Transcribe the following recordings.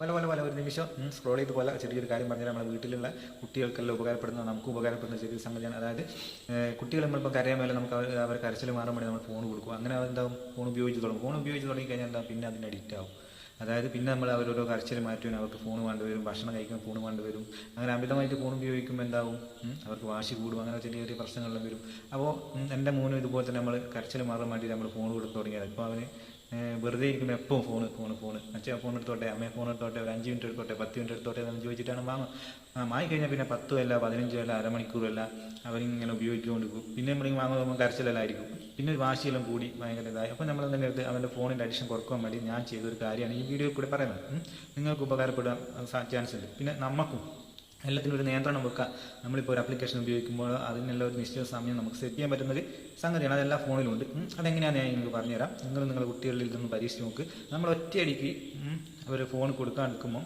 പല പല പല ഒരു നിമിഷം. സ്ക്രോൾ ചെയ്ത് പോലെ ചെറിയൊരു കാര്യം പറഞ്ഞാൽ നമ്മുടെ വീട്ടിലുള്ള കുട്ടികൾക്കെല്ലാം ഉപകാരപ്പെടുന്ന നമുക്ക് ഉപകാരപ്പെടുന്ന ചെറിയൊരു സംഗതിയാണ്. അതായത് കുട്ടികൾ നമ്മളിപ്പോൾ കരയാൻ മേലെ നമുക്ക് അവർ കരച്ചിൽ മാറാൻ വേണ്ടി നമ്മൾ ഫോൺ കൊടുക്കും. അങ്ങനെ എന്താവും? ഫോൺ ഉപയോഗിച്ച് തുടങ്ങും. ഫോൺ ഉപയോഗിച്ച് തുടങ്ങി കഴിഞ്ഞാൽ എന്താ? പിന്നെ അതിന് അഡിക്റ്റ് ആവും. അതായത് പിന്നെ നമ്മൾ അവരോരോ കരച്ചിൽ മാറ്റുവാൻ അവർക്ക് ഫോൺ വേണ്ടി വരും ഭക്ഷണം കഴിക്കാൻ ഫോൺ വേണ്ടി വരും. അങ്ങനെ അമിതമായിട്ട് ഫോൺ ഉപയോഗിക്കുമ്പോൾ എന്താവും? അവർക്ക് വാശി കൂടും. അങ്ങനെ ചെറിയ ചെറിയ പ്രശ്നങ്ങളെല്ലാം വരും. അപ്പോൾ എന്റെ മോനും ഇതുപോലെ തന്നെ നമ്മൾ കരച്ചിൽ മാറാൻ വേണ്ടി നമ്മൾ ഫോൺ കൊടുത്ത് തുടങ്ങിയത് ഇപ്പോൾ അവന് വെറുതെ ഇരിക്കുമ്പോൾ എപ്പോൾ ഫോണ് ഫോണ് ഫോണ് അച്ഛാ ഫോൺ എടുത്തോട്ടെ അമ്മയെ ഫോൺ എടുത്തോട്ടെ ഒരു അഞ്ച് മിനിറ്റ് എടുത്തോട്ടെ പത്ത് മിനിറ്റ് എടുത്തോട്ടെ എന്ന് ചോദിച്ചിട്ടാണ് മാമ മായി കഴിഞ്ഞാൽ പിന്നെ പത്തും അല്ല പതിനഞ്ചും അല്ല അരമണിക്കൂറും അല്ല അവരിങ്ങനെ ഉപയോഗിച്ചുകൊണ്ട് പോകും. പിന്നെ നമ്മളിങ്ങനെ വാങ്ങുമ്പോൾ കരച്ചിലെല്ലാമായിരിക്കും പിന്നെ ഒരു വാശിയെല്ലാം കൂടി ഭയങ്കര ഇതായി. അപ്പോൾ നമ്മൾ എന്തെങ്കിലും എടുത്ത് അവന്റെ ഫോണിന്റെ അഡിക്ഷൻ കുറയ്ക്കാൻ വേണ്ടി ഞാൻ ചെയ്തൊരു കാര്യമാണ് ഈ വീഡിയോ കൂടെ പറയുന്നത്. നിങ്ങൾക്ക് ഉപകാരപ്പെടാൻ ചാൻസ് ഉണ്ട്. പിന്നെ നമുക്കും എല്ലാത്തിനും ഒരു നിയന്ത്രണം വെക്കുക. നമ്മളിപ്പോൾ ഒരു ആപ്ലിക്കേഷൻ ഉപയോഗിക്കുമ്പോൾ അതിനെല്ലാം ഒരു നിശ്ചിത സമയം നമുക്ക് സെറ്റ് ചെയ്യാൻ പറ്റുന്ന ഒരു സംഗതിയാണ്. അതെല്ലാം ഫോണിലുണ്ട്. അതെങ്ങനെയാണ് ഞാൻ നിങ്ങൾക്ക് പറഞ്ഞുതരാം. നിങ്ങൾ നിങ്ങളുടെ കുട്ടികളിൽ ഇതൊന്ന് പരീക്ഷിച്ച് നോക്ക്. നമ്മൾ ഒറ്റയടിക്ക് ഒരു ഫോൺ കൊടുക്കാൻ എടുക്കുമ്പോൾ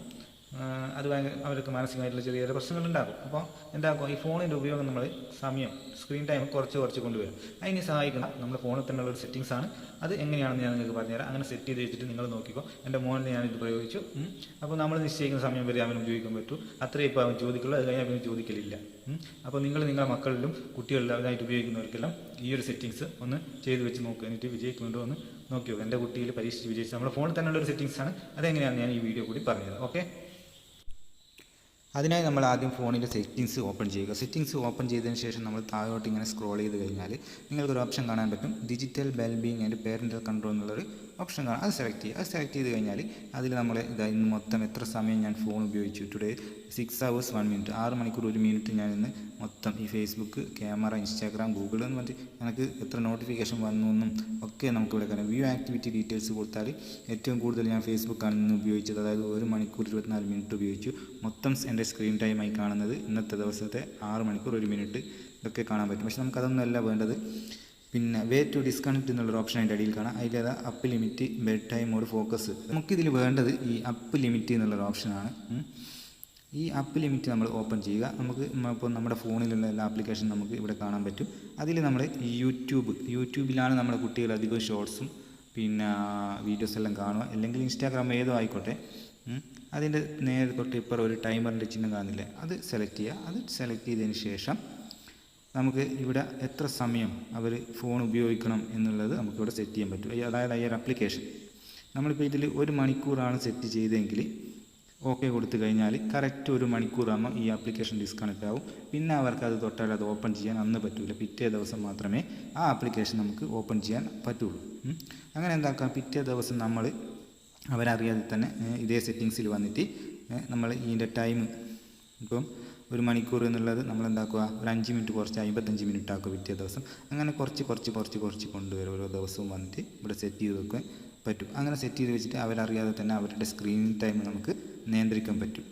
അത് ഭയങ്കര അവർക്ക് മാനസികമായിട്ടുള്ള ചെറിയ ചെറിയ പ്രശ്നങ്ങളുണ്ടാകും. അപ്പോൾ എന്താക്കും ഈ ഫോണിന്റെ ഉപയോഗം നമ്മൾ സമയം സ്ക്രീൻ ടൈം കുറച്ച് കുറച്ച് കൊണ്ടുവരും. അതിനെ സഹായിക്കുന്ന നമ്മുടെ ഫോണിൽ തന്നെയുള്ള ഒരു സെറ്റിങ്സ് ആണ്. അത് എങ്ങനെയാണെന്ന് ഞാൻ നിങ്ങൾക്ക് പറഞ്ഞുതരാം. അങ്ങനെ സെറ്റ് ചെയ്ത് വെച്ചിട്ട് നിങ്ങൾ നോക്കിക്കോ. എന്റെ മോനിൽ ഞാനിത് പ്രയോഗിച്ചു. അപ്പോൾ നമ്മൾ നിശ്ചയിക്കുന്ന സമയം വരെ അവന് ഉപയോഗിക്കാൻ പറ്റൂ. അത്രയും ഇപ്പോൾ അവൻ ചോദിക്കുള്ളൂ. അത് കഴിഞ്ഞാൽ അവന് ചോദിക്കലില്ല. അപ്പോൾ നിങ്ങൾ നിങ്ങളുടെ മക്കളിലും കുട്ടികളിലും അതിനായിട്ട് ഉപയോഗിക്കുന്നവർക്കെല്ലാം ഈ ഒരു സെറ്റിങ്സ് ഒന്ന് ചെയ്ത് വെച്ച് നോക്കുക എന്നിട്ട് വിജയിക്കുന്നുണ്ടോ ഒന്ന് നോക്കിയോ. എന്റെ കുട്ടിയിൽ പരീക്ഷിച്ച് വിജയിച്ച് നമ്മുടെ ഫോണിൽ തന്നെയുള്ള ഒരു സെറ്റിങ്സ് ആണ്. അതെങ്ങനെയാണെന്ന് ഞാൻ ഈ വീഡിയോ കൂടി പറഞ്ഞത് ഓക്കെ അതിനായി നമ്മൾ ആദ്യം ഫോണിന്റെ സെറ്റിങ്സ് ഓപ്പൺ ചെയ്യുക. സെറ്റിങ്സ് ഓപ്പൺ ചെയ്തതിന് ശേഷം നമ്മൾ താഴോട്ട് ഇങ്ങനെ സ്ക്രോൾ ചെയ്ത് കഴിഞ്ഞാൽ നിങ്ങൾക്കൊരു ഓപ്ഷൻ കാണാൻ പറ്റും. Digital wellbeing and parental control എന്നുള്ളൊരു ഓപ്ഷൻ കാണാം. അത് സെലക്ട് ചെയ്യുക. അത് സെലക്ട് ചെയ്ത് കഴിഞ്ഞാൽ അതിൽ നമ്മൾ ഇതാ ഇന്ന് മൊത്തം എത്ര സമയം ഞാൻ ഫോൺ ഉപയോഗിച്ചു. Today six hours one minute ആറ് മണിക്കൂർ ഒരു മിനിറ്റ് ഞാൻ ഇന്ന് മൊത്തം ഈ ഫേസ്ബുക്ക് ക്യാമറ ഇൻസ്റ്റാഗ്രാം ഗൂഗിൾ എന്ന് പറഞ്ഞിട്ട് എനിക്ക് എത്ര നോട്ടിഫിക്കേഷൻ വന്നു എന്നും ഒക്കെ നമുക്കിവിടെ കാണാം. വ്യൂ ആക്ടിവിറ്റി ഡീറ്റെയിൽസ് കൊടുത്താൽ ഏറ്റവും കൂടുതൽ ഞാൻ ഫേസ്ബുക്കാണ് ഇന്ന് ഉപയോഗിച്ചത്. അതായത് ഒരു മണിക്കൂർ ഇരുപത്തിനാല് മിനിറ്റ് ഉപയോഗിച്ചു. മൊത്തം എന്റെ സ്ക്രീൻ ടൈമായി കാണുന്നത് ഇന്നത്തെ ദിവസത്തെ ആറ് മണിക്കൂർ ഒരു മിനിറ്റ് ഇതൊക്കെ കാണാൻ പറ്റും. പക്ഷെ നമുക്കതൊന്നുമല്ല വേണ്ടത്. പിന്നെ വേ ടു ഡിസ്കണക്ട് എന്നുള്ളൊരു ഓപ്ഷൻ അതിന്റെ അടിയിൽ കാണാം. അതിലേതാ app limit bedtime mode focus നമുക്കിതിൽ വേണ്ടത് ഈ അപ്പ് ലിമിറ്റ് എന്നുള്ളൊരു ഓപ്ഷനാണ് ഈ അപ്പ് ലിമിറ്റ് നമ്മൾ ഓപ്പൺ ചെയ്യുക. നമുക്ക് ഇപ്പോൾ നമ്മുടെ ഫോണിലുള്ള എല്ലാ ആപ്ലിക്കേഷൻ നമുക്ക് ഇവിടെ കാണാൻ പറ്റും. അതിൽ നമ്മൾ യൂട്യൂബ് യൂട്യൂബിലാണ് നമ്മുടെ കുട്ടികൾ അധികം ഷോർട്സും പിന്നെ വീഡിയോസ് എല്ലാം കാണുക. അല്ലെങ്കിൽ ഇൻസ്റ്റാഗ്രാം ഏതോ ആയിക്കോട്ടെ. അതിന്റെ നേരെ തൊട്ട് ഇപ്പുറം ഒരു ടൈമറിന്റെ ചിഹ്നം കാണുന്നില്ലേ അത് സെലക്ട് ചെയ്യുക. അത് സെലക്ട് ചെയ്തതിന് ശേഷം നമുക്ക് ഇവിടെ എത്ര സമയം അവർ ഫോൺ ഉപയോഗിക്കണം എന്നുള്ളത് നമുക്കിവിടെ സെറ്റ് ചെയ്യാൻ പറ്റും. അതായത് ഈ ഒരു അപ്ലിക്കേഷൻ നമ്മളിപ്പോൾ ഇതിൽ ഒരു മണിക്കൂറാണ് സെറ്റ് ചെയ്തതെങ്കിൽ ഓക്കെ കൊടുത്തു കഴിഞ്ഞാൽ കറക്റ്റ് ഒരു മണിക്കൂറാകുമ്പോൾ ഈ ആപ്ലിക്കേഷൻ ഡിസ്കണക്റ്റ് ആവും. പിന്നെ അവർക്ക് അത് തൊട്ടാൽ അത് ഓപ്പൺ ചെയ്യാൻ അന്ന് പറ്റില്ല പിറ്റേ ദിവസം മാത്രമേ ആ ആപ്ലിക്കേഷൻ നമുക്ക് ഓപ്പൺ ചെയ്യാൻ പറ്റുള്ളൂ. അങ്ങനെ എന്താക്കാം? പിറ്റേ ദിവസം നമ്മൾ അവരറിയാതെ തന്നെ ഇതേ സെറ്റിങ്സിൽ വന്നിട്ട് നമ്മൾ ഇതിന്റെ ടൈം ഇപ്പം ഒരു മണിക്കൂർ എന്നുള്ളത് നമ്മൾ എന്താക്കുക ഒരു അഞ്ച് മിനിറ്റ് കുറച്ച് അമ്പത്തഞ്ച് മിനിറ്റ് ആക്കുക പിറ്റേ ദിവസം. അങ്ങനെ കുറച്ച് കുറച്ച് കുറച്ച് കുറച്ച് കൊണ്ടുവരും. ഓരോ ദിവസവും വന്നിട്ട് ഇവിടെ സെറ്റ് ചെയ്ത് വെക്കാൻ പറ്റും. അങ്ങനെ സെറ്റ് ചെയ്ത് വെച്ചിട്ട് അവരറിയാതെ തന്നെ അവരുടെ സ്ക്രീൻ ടൈം നമുക്ക് നിയന്ത്രിക്കാൻ പറ്റും.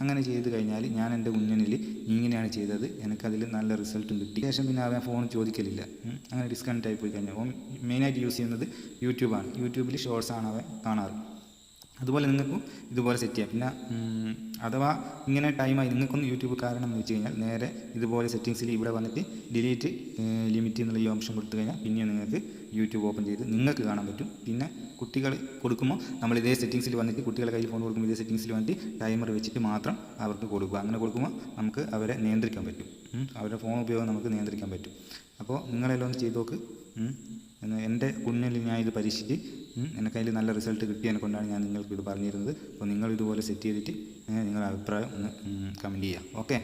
അങ്ങനെ ചെയ്ത് കഴിഞ്ഞാൽ ഞാൻ എന്റെ മുന്നണിൽ ഇങ്ങനെയാണ് ചെയ്തത്. എനിക്കതിൽ നല്ല റിസൾട്ടും കിട്ടി. ശേഷം പിന്നെ അവൻ ഫോൺ ചോദിക്കലില്ല. അങ്ങനെ ഡിസ്കണക്റ്റ് ആയി പോയി കഴിഞ്ഞാൽ മെയിനായിട്ട് യൂസ് ചെയ്യുന്നത് യൂട്യൂബാണ് യൂട്യൂബിൽ ഷോർട്സാണ് അവൻ കാണാറ്. അതുപോലെ നിങ്ങൾക്കും ഇതുപോലെ സെറ്റ് ചെയ്യാം. പിന്നെ അഥവാ ഇങ്ങനെ ടൈമായി നിങ്ങൾക്കൊന്ന് യൂട്യൂബ് കാരണം എന്ന് വെച്ച് കഴിഞ്ഞാൽ നേരെ ഇതുപോലെ സെറ്റിങ്സിൽ ഇവിടെ വന്നിട്ട് ഡിലീറ്റ് ലിമിറ്റ് എന്നുള്ള ഈ ഓപ്ഷൻ കൊടുത്തു കഴിഞ്ഞാൽ പിന്നെ നിങ്ങൾക്ക് യൂട്യൂബ് ഓപ്പൺ ചെയ്ത് നിങ്ങൾക്ക് കാണാൻ പറ്റും. പിന്നെ കുട്ടികൾ കൊടുക്കുമ്പോൾ നമ്മൾ ഇതേ സെറ്റിങ്സിൽ വന്നിട്ട് കുട്ടികളെ കയ്യിൽ ഫോൺ കൊടുക്കുമ്പോൾ ഇതേ സെറ്റിങ്സിൽ വന്നിട്ട് ടൈമർ വെച്ചിട്ട് മാത്രം അവർക്ക് കൊടുക്കുക. അങ്ങനെ കൊടുക്കുമ്പോൾ നമുക്ക് അവരെ നിയന്ത്രിക്കാൻ പറ്റും. അവരുടെ ഫോൺ ഉപയോഗം നമുക്ക് നിയന്ത്രിക്കാൻ പറ്റും. അപ്പോൾ നിങ്ങളെല്ലാം ഒന്ന് ചെയ്ത് നോക്ക്. എന്റെ കുഞ്ഞിൽ ഞാൻ ഇത് പരീക്ഷിച്ച് എനിക്ക് അതിൽ നല്ല റിസൾട്ട് കിട്ടിയതിനെ കൊണ്ടാണ് ഞാൻ നിങ്ങൾക്ക് ഇത് പറഞ്ഞിരുന്നത്. അപ്പോൾ നിങ്ങൾ ഇതുപോലെ സെറ്റ് ചെയ്തിട്ട് നിങ്ങളുടെ അഭിപ്രായം ഒന്ന് കമന്റ് ചെയ്യുക. ഓക്കെ